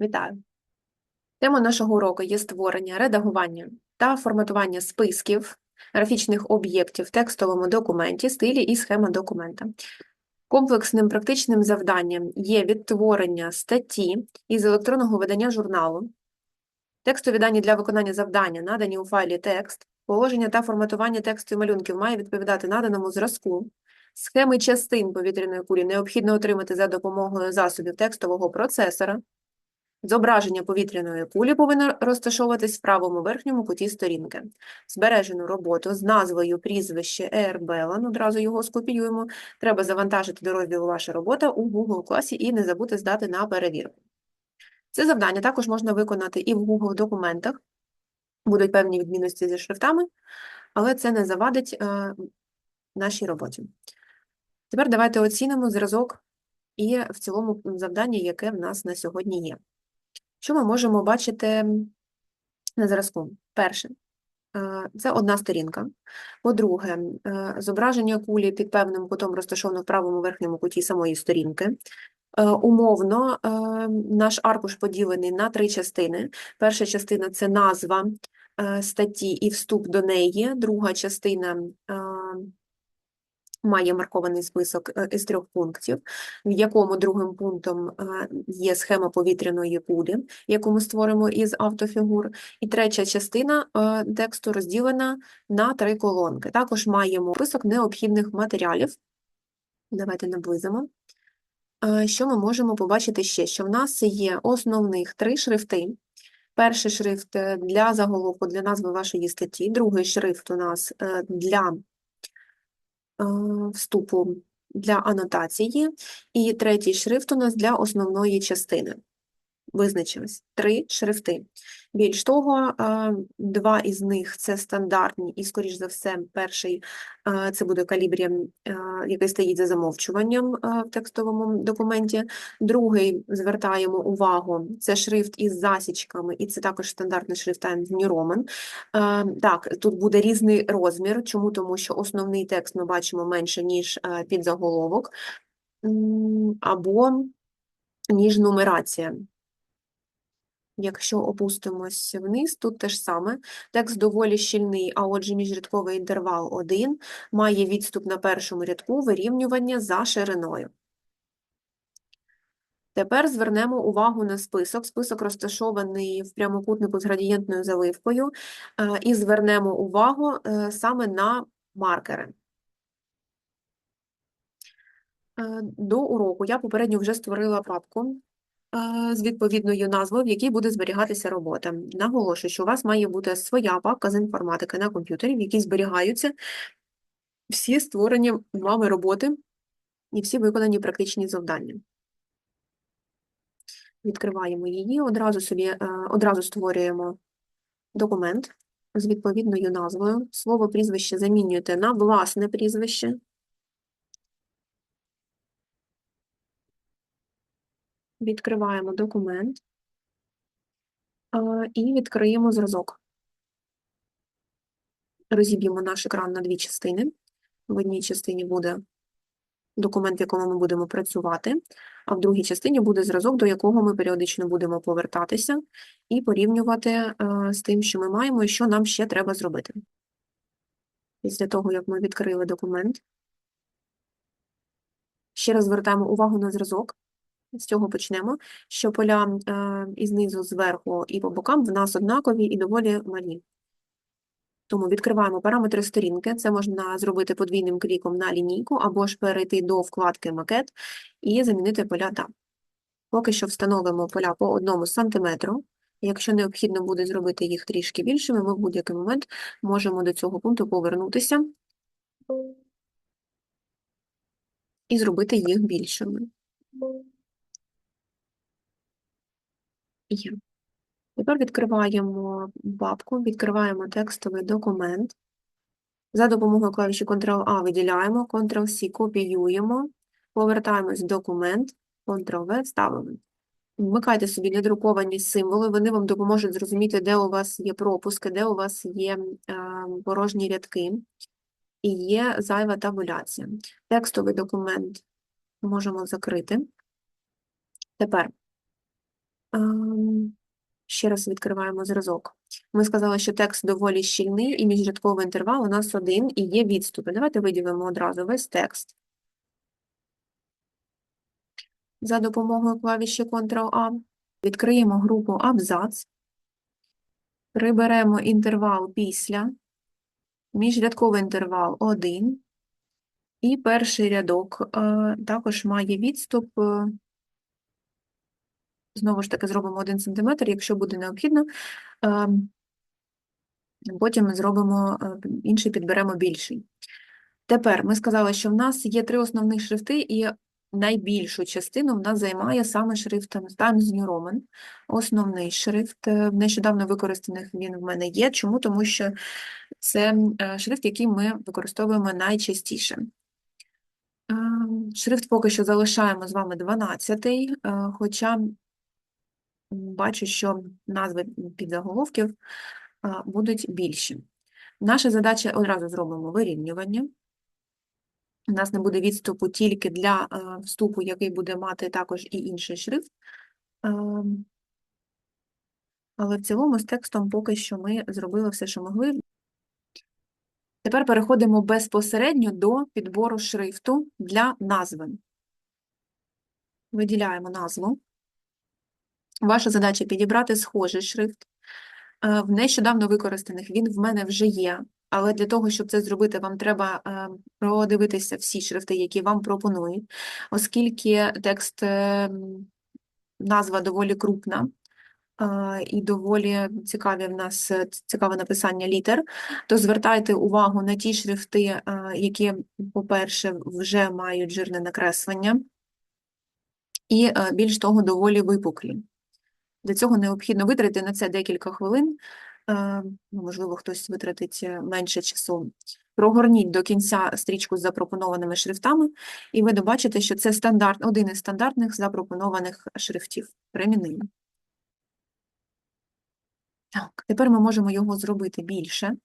Вітаю! Тема нашого уроку є створення, редагування та форматування списків графічних об'єктів в текстовому документі, стилі і схема документа. Комплексним практичним завданням є відтворення статті із електронного видання журналу, текстові дані для виконання завдання, надані у файлі текст, положення та форматування тексту і малюнків має відповідати наданому зразку, схеми частин повітряної кулі необхідно отримати за допомогою засобів текстового процесора, Зображення повітряної кулі повинно розташовуватись в правому верхньому куті сторінки. Збережену роботу з назвою прізвище Ербелан, одразу його скопіюємо. Треба завантажити до розділу Ваша робота у Google класі і не забути здати на перевірку. Це завдання також можна виконати і в Google документах. Будуть певні відмінності зі шрифтами, але це не завадить е, нашій роботі. Тепер давайте оцінимо зразок і в цілому завдання, яке в нас на сьогодні є. Що ми можемо бачити на зразку? Перше, е, це одна сторінка. По-друге, е, зображення кулі під певним кутом розташовано в правому верхньому куті самої сторінки. Е, Умовно, наш аркуш поділений на три частини. Перша частина це назва статті і вступ до неї, друга частина має маркований список е, із трьох пунктів, в якому другим пунктом е, є схема повітряної кулі, яку ми створимо із автофігур, і третя частина е, тексту розділена на три колонки. Також маємо список необхідних матеріалів. Давайте наблизимо. Що ми можемо побачити ще? Що в нас є основних три шрифти. Перший шрифт для заголовку, для назви вашої статті, другий шрифт у нас для вступу для анотації, і третій шрифт у нас для основної частини. Визначились три шрифти. Більш того, два із них це стандартні, і, скоріш за все, перший це буде калібрі, який стоїть за замовчуванням в текстовому документі. Другий звертаємо увагу, це шрифт із засічками, і це також стандартний шрифт Times New Roman. Так, тут буде різний розмір. Чому? Тому що основний текст ми бачимо менше, ніж підзаголовок, або ніж нумерація. Якщо опустимось вниз, тут те ж саме. Текст доволі щільний, а отже, міжрядковий інтервал 1 має відступ на першому рядку вирівнювання за шириною. Тепер звернемо увагу на список. Список розташований в прямокутнику з градієнтною заливкою, е, і звернемо увагу е, саме на маркери. Е, до уроку я попередньо вже створила папку з відповідною назвою, в якій буде зберігатися робота. Наголошую, що у вас має бути своя папка з інформатики на комп'ютері, в якій зберігаються всі створені вами роботи і всі виконані практичні завдання. Відкриваємо її, одразу собі е, одразу створюємо документ з відповідною назвою. Слово прізвище замінюєте на власне прізвище. Відкриваємо документ і відкриємо зразок. Розіб'ємо наш екран на дві частини. В одній частині буде документ, в якому ми будемо працювати, а в другій частині буде зразок, до якого ми періодично будемо повертатися і порівнювати е, з тим, що ми маємо, і що нам ще треба зробити. Після того, як ми відкрили документ, ще раз звертаємо увагу на зразок. З цього почнемо, що поля е, і знизу, зверху і по бокам в нас однакові і доволі малі. Тому відкриваємо параметри сторінки, це можна зробити подвійним кліком на лінійку, або ж перейти до вкладки Макет і замінити поля там. Поки що встановимо поля по одному сантиметру. Якщо необхідно буде зробити їх трішки більшими, ми в будь-який момент можемо до цього пункту повернутися і зробити їх більшими. Є. Тепер відкриваємо папку, відкриваємо текстовий документ. За допомогою клавіші Ctrl-A виділяємо, Ctrl-C копіюємо, повертаємось в документ, Ctrl-V ставимо. Вмикайте собі недруковані символи, вони вам допоможуть зрозуміти, де у вас є пропуски, де у вас є е, порожні рядки і є зайва табуляція. Текстовий документ можемо закрити. Тепер Ще раз відкриваємо зразок. Ми сказали, що текст доволі щільний і міжрядковий інтервал у нас один і є відступи. Давайте виділимо одразу весь текст. За допомогою клавіші Ctrl-A. Відкриємо групу абзац. Приберемо інтервал після, міжрядковий інтервал 1. І перший рядок е, також має відступ. Е, Знову ж таки, зробимо 1 см, якщо буде необхідно. Е, Потім ми зробимо е, інший, підберемо більший. Тепер ми сказали, що в нас є три основних шрифти, і найбільшу частину в нас займає саме шрифт Times New Roman. Основний шрифт, е, нещодавно використаних він в мене є. Чому? Тому що це е, шрифт, який ми використовуємо найчастіше. Е, Шрифт поки що залишаємо з вами 12-й, хоча м, бачу, що назви підзаголовків будуть більші. Наша задача одразу зробимо вирівнювання. У нас не буде відступу тільки для вступу, який буде мати також і інший шрифт. Але в цілому з текстом поки що ми зробили все, що могли. Тепер переходимо безпосередньо до підбору шрифту для назви. Виділяємо назву. Ваша задача підібрати схожий шрифт. Е, В нещодавно використаних він в мене вже є, але для того, щоб це зробити, вам треба е, продивитися всі шрифти, які вам пропонують, оскільки текст, е, назва доволі крупна і доволі цікаві в нас цікаве написання літер, то звертайте увагу на ті шрифти, які, по-перше, вже мають жирне накреслення, і більш того, доволі випуклі. Для цього необхідно витратити на це декілька хвилин, е, ну, можливо, хтось витратить е, менше часу. Прогорніть до кінця стрічку з запропонованими шрифтами, і ви добачите, що це стандарт, один із стандартних запропонованих шрифтів. Примінимо. Так, тепер ми можемо його зробити більше.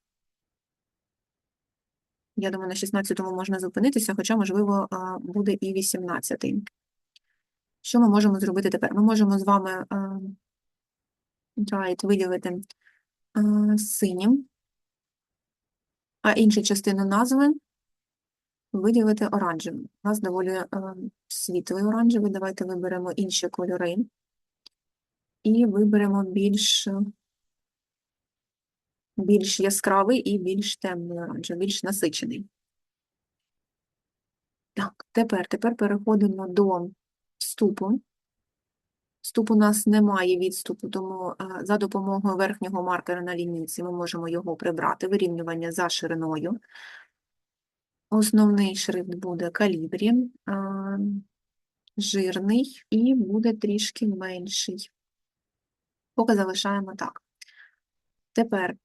Я думаю, на 16-му можна зупинитися, хоча, можливо, буде і 18-й. Що ми можемо зробити тепер? Ми можемо з вами а, right, виділити синім, а іншу частину назви виділити оранжевим. У нас доволі світлий оранжевий. Давайте виберемо інші кольори і виберемо більш, більш яскравий і більш темний оранжевий, більш насичений. Так, тепер, тепер переходимо до вступу. Вступ у нас немає відступу, тому е, за допомогою верхнього маркера на лінійці ми можемо його прибрати, вирівнювання за шириною. Основний шрифт буде калібрі, е, жирний і буде трішки менший. Поки залишаємо так. Тепер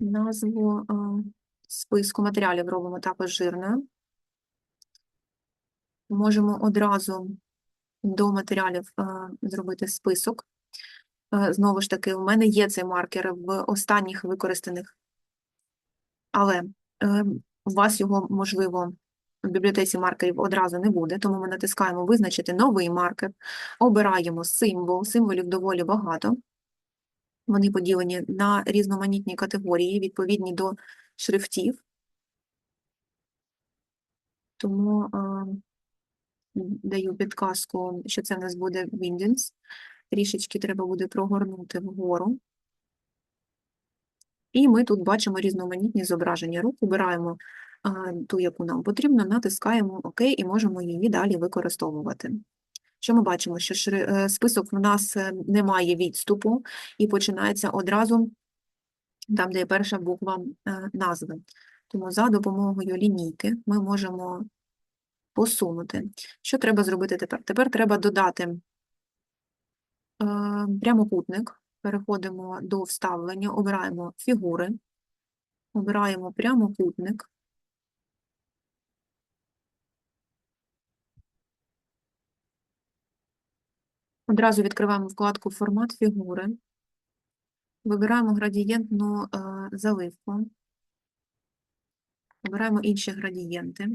назву е, списку матеріалів робимо також жирною. Можемо одразу до матеріалів е, зробити список. Е, Знову ж таки, у мене є цей маркер в останніх використаних, але е, у вас його, можливо, в бібліотеці маркерів одразу не буде, тому ми натискаємо «Визначити новий маркер», обираємо символ, символів доволі багато. Вони поділені на різноманітні категорії, відповідні до шрифтів. Тому даю підказку, що це в нас буде Windows. Трішечки треба буде прогорнути вгору. І ми тут бачимо різноманітні зображення рук, обираємо ту, яку нам потрібно, натискаємо ОК і можемо її далі використовувати. Що ми бачимо? Що шри- е, список в нас е, не має відступу і починається одразу там, де є перша буква е, назви. Тому за допомогою лінійки ми можемо посунути. Що треба зробити тепер? Тепер треба додати е, прямокутник. Переходимо до вставлення, обираємо фігури, обираємо прямокутник. Одразу відкриваємо вкладку Формат фігури. Вибираємо градієнтну е, заливку. Обираємо інші градієнти.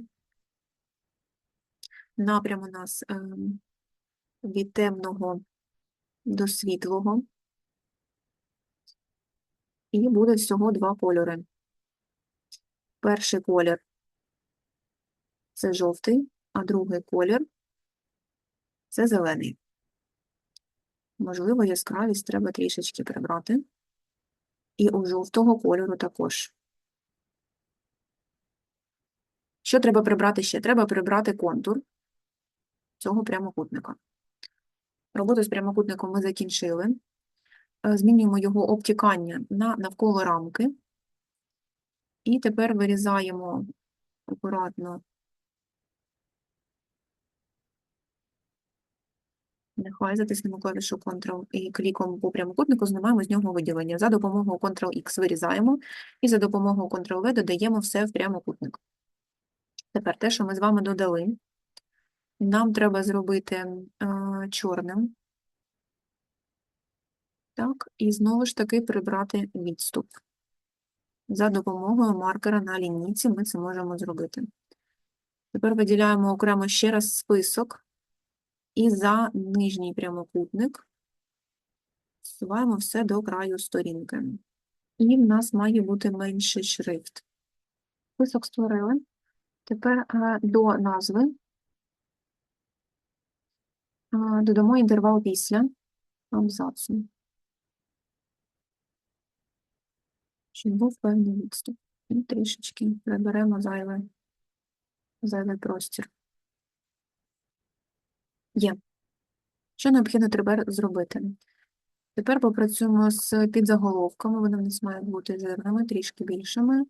Напрям у нас е, від темного до світлого. І буде всього два кольори. Перший колір це жовтий, а другий колір це зелений. Можливо, яскравість треба трішечки прибрати. І у жовтого кольору також. Що треба прибрати ще? Треба прибрати контур цього прямокутника. Роботу з прямокутником ми закінчили. Е, Змінюємо його обтікання на навколо рамки. І тепер вирізаємо акуратно. Нехай затиснемо клавішу Ctrl і кліком по прямокутнику знімаємо з нього виділення. За допомогою Ctrl-X вирізаємо і за допомогою Ctrl-V додаємо все в прямокутник. Тепер те, що ми з вами додали, нам треба зробити е, чорним. Так, і знову ж таки прибрати відступ. За допомогою маркера на лінійці ми це можемо зробити. Тепер виділяємо окремо ще раз список і за нижній прямокутник всуваємо все до краю сторінки. І в нас має бути менший шрифт. Список створили. Тепер е, до назви додамо інтервал після абзацу. Щоб був певний відступ. І трішечки приберемо зайвий, зайвий простір. Є. Що необхідно тепер зробити? Тепер попрацюємо з підзаголовками. Вони в нас мають бути жирними, трішки більшими,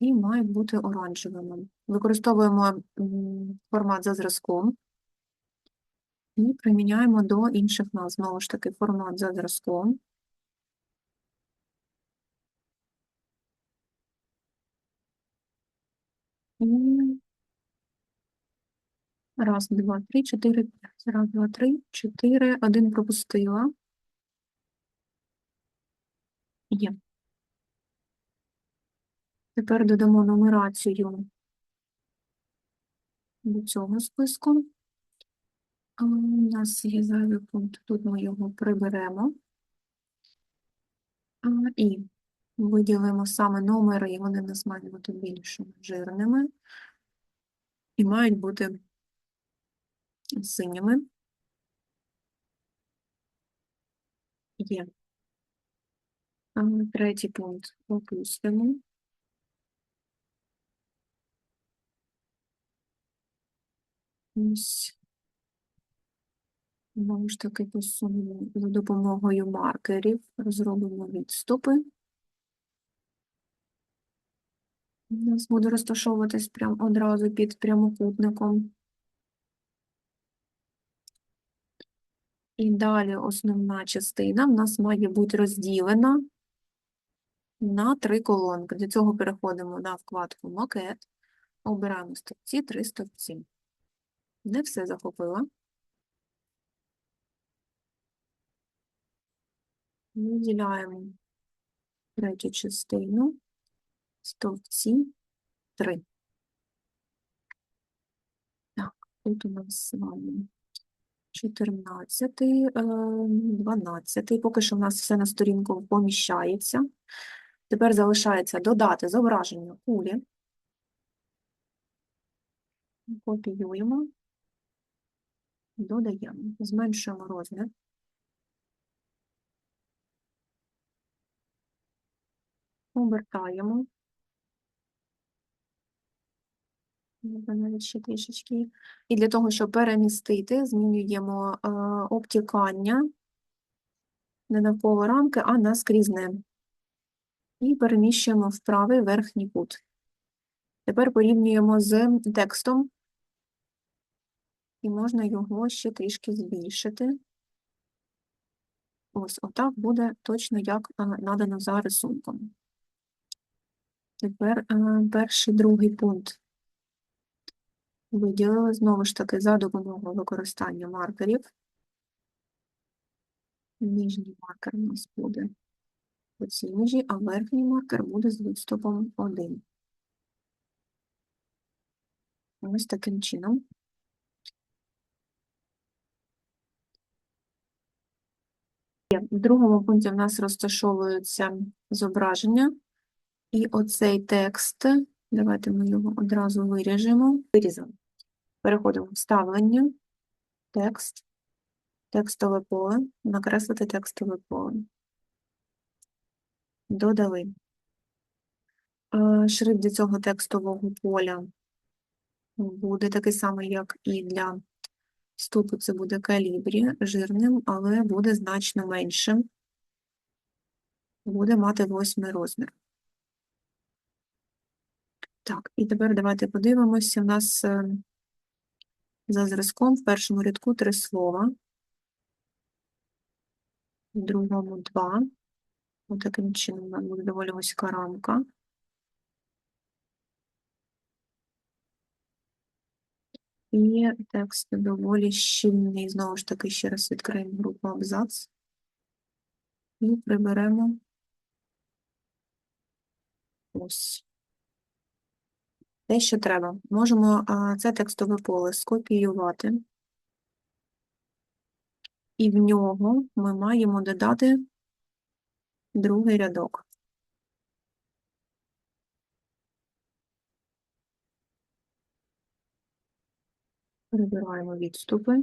і мають бути оранжевими. Використовуємо формат за зразком і приміняємо до інших назв. Знову ж таки, формат за зразком. Раз, два, три, чотири, п'ять. Раз, два, три, чотири. Один пропустила. Є. Тепер додамо нумерацію до цього списку. У нас є зайвий пункт, тут ми його приберемо. І виділимо саме номери, і вони нас мають бути більшими жирними. І мають бути синіми. Є. Третій пункт опустимо. Ось. Знову ж таки посунемо за допомогою маркерів, розробимо відступи. У нас буде розташовуватись прямо одразу під прямокутником. І далі основна частина в нас має бути розділена на три колонки. Для цього переходимо на вкладку Макет, обираємо стовпці, три стовпці. Не все захопила. Виділяємо третю частину, стовпці, три. Так, тут у нас з вами 14, 12. Поки що в нас все на сторінку поміщається. Тепер залишається додати зображення кулі. Копіюємо, додаємо, зменшуємо розмір. Обертаємо. Навіть ще трішечки. І для того, щоб перемістити, змінюємо е, обтікання не навколо рамки, а наскрізне. І переміщуємо в правий верхній кут. Тепер порівнюємо з текстом, і можна його ще трішки збільшити. Ось отак буде точно як е, надано за рисунком. Тепер е, перший другий пункт виділили знову ж таки за допомогою використання маркерів. Нижній маркер у нас буде по цій межі, а верхній маркер буде з відступом 1. Ось таким чином. В другому пункті в нас розташовуються зображення, і оцей текст, давайте ми його одразу виріжемо. Виріземо. Переходимо в вставлення, текст, текстове поле, накреслити текстове поле. Додали. Е, Шрифт для цього текстового поля буде такий самий, як і для вступу. Це буде калібрі, жирним, але буде значно меншим. Буде мати восьмий розмір. Так, і тепер давайте подивимося. У нас е, за зразком в першому рядку три слова, в другому два. Отаким чином у буде доволі вузька рамка. І текст доволі щільний. Знову ж таки, ще раз відкриємо групу абзац і приберемо ось. Те, що треба. Можемо це текстове поле скопіювати, і в нього ми маємо додати другий рядок. Прибираємо відступи.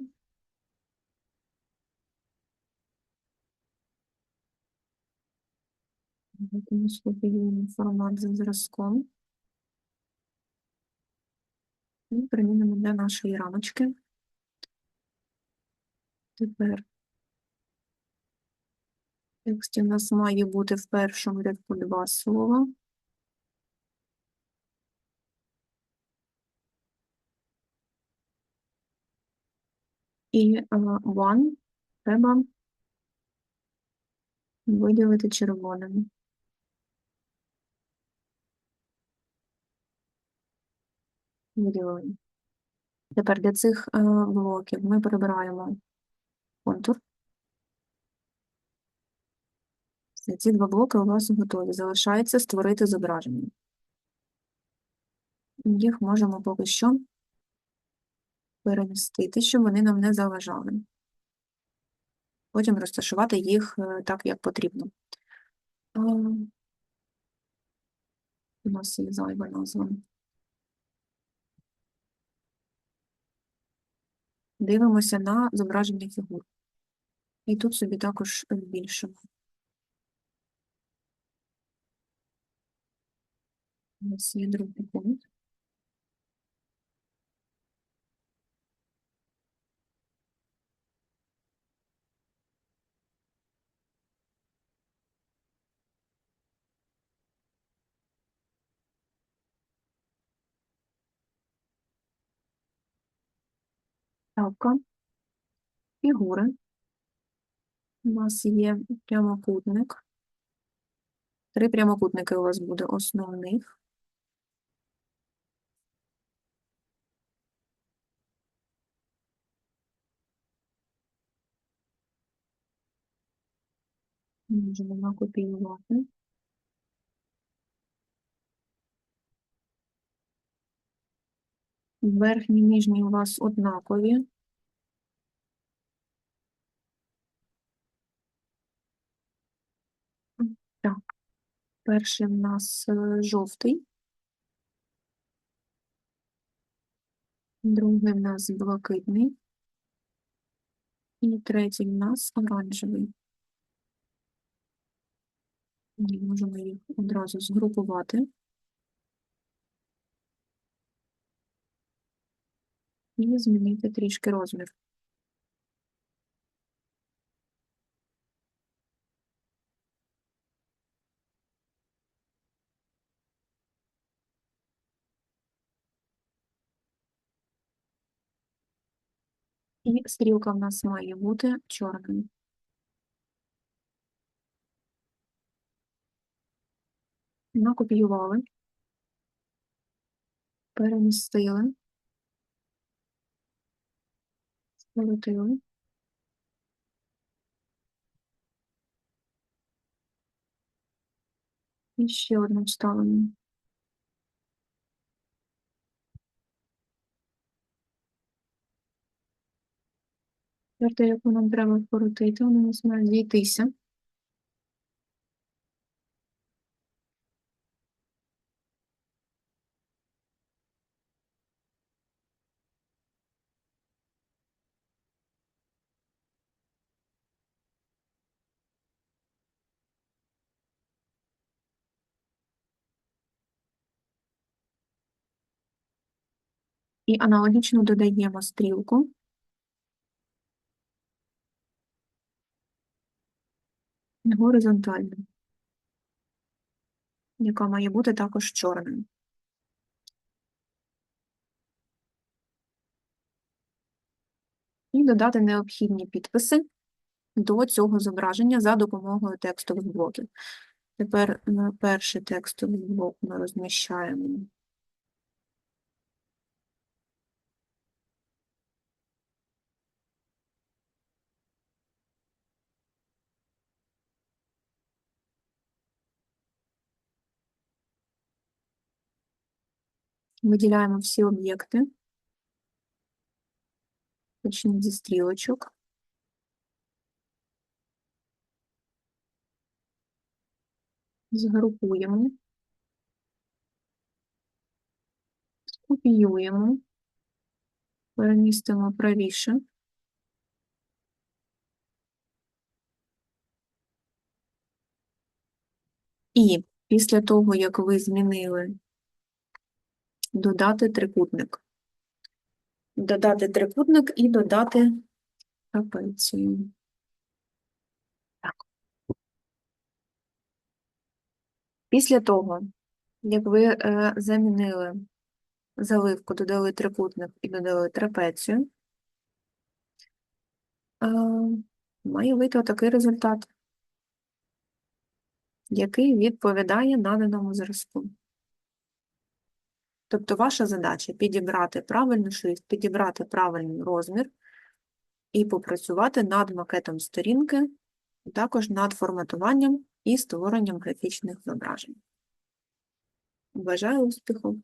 Скопіюємо формат за зразком. І примінимо для нашої рамочки. Тепер в у нас має бути в першому рядку два слова. І е, one треба виділити червоним. Виділили. Тепер для цих е, блоків ми прибираємо контур. Все, ці два блоки у вас готові. Залишається створити зображення. Їх можемо поки що перемістити, щоб вони нам не заважали. Потім розташувати їх е, так, як потрібно. У нас є зайва назва. Дивимося на зображення фігур. І тут собі також збільшимо. У нас є другий пункт. Ставка. Фігури. У нас є прямокутник. Три прямокутники у вас буде основних. Можемо накопіювати. Верхні, нижні у вас однакові. Так, перший в нас е, жовтий. Другий в нас блакитний. І третій в нас оранжевий. Можемо їх одразу згрупувати. І змінити трішки розмір. І стрілка в нас має бути чорною. Накопіювали, перемістили, скоротили. І ще одну вставимо. Четверте, яку нам треба вкоротити, вона нас має зійтися. І аналогічно додаємо стрілку. Горизонтально, яка має бути також чорною. І додати необхідні підписи до цього зображення за допомогою текстових блоків. Тепер перший текстовий блок ми розміщаємо Виділяємо всі об'єкти. Почніть зі стрілочок. Згрупуємо. Скопіюємо. Перемістимо правіше. І після того, як ви змінили додати трикутник. Додати трикутник і додати трапецію. Так. Після того, як ви е, замінили заливку, додали трикутник і додали трапецію, е, має вийти отакий результат, який відповідає наданому зразку. Тобто ваша задача підібрати правильний шрифт, підібрати правильний розмір і попрацювати над макетом сторінки, також над форматуванням і створенням графічних зображень. Бажаю успіху!